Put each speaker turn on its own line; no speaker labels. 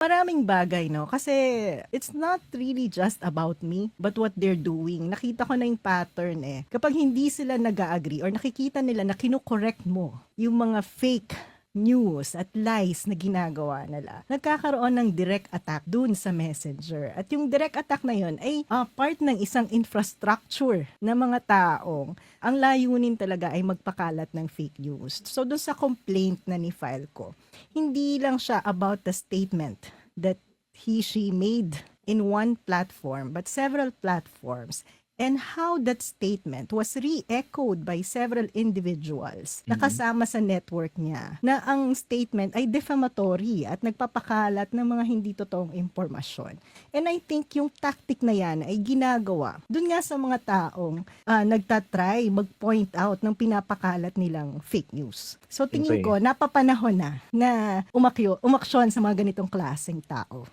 Maraming bagay, no? Kasi it's not really just about me, but what they're doing. Nakita ko na yung pattern eh. Kapag hindi sila nag-agree or nakikita nila na kinukorek mo yung mga fake news at lies na ginagawa nila, nagkakaroon ng direct attack dun sa messenger. At yung direct attack na yun ay ah, part ng isang infrastructure ng mga taong ang layunin talaga ay magpakalat ng fake news. So dun sa complaint na ni file ko, hindi lang siya about the statement that he, she made in one platform, but several platforms and how that statement was re-echoed by several individuals na kasama sa network niya na ang statement ay defamatory at nagpapakalat ng mga hindi totoong impormasyon. And I think yung tactic na yan ay ginagawa dun nga sa mga taong ah, nagtatry mag-point out ng pinapakalat nilang fake news. So tingin ko, napapanahon na na umakyo, umaksyon sa mga ganitong klaseng tao.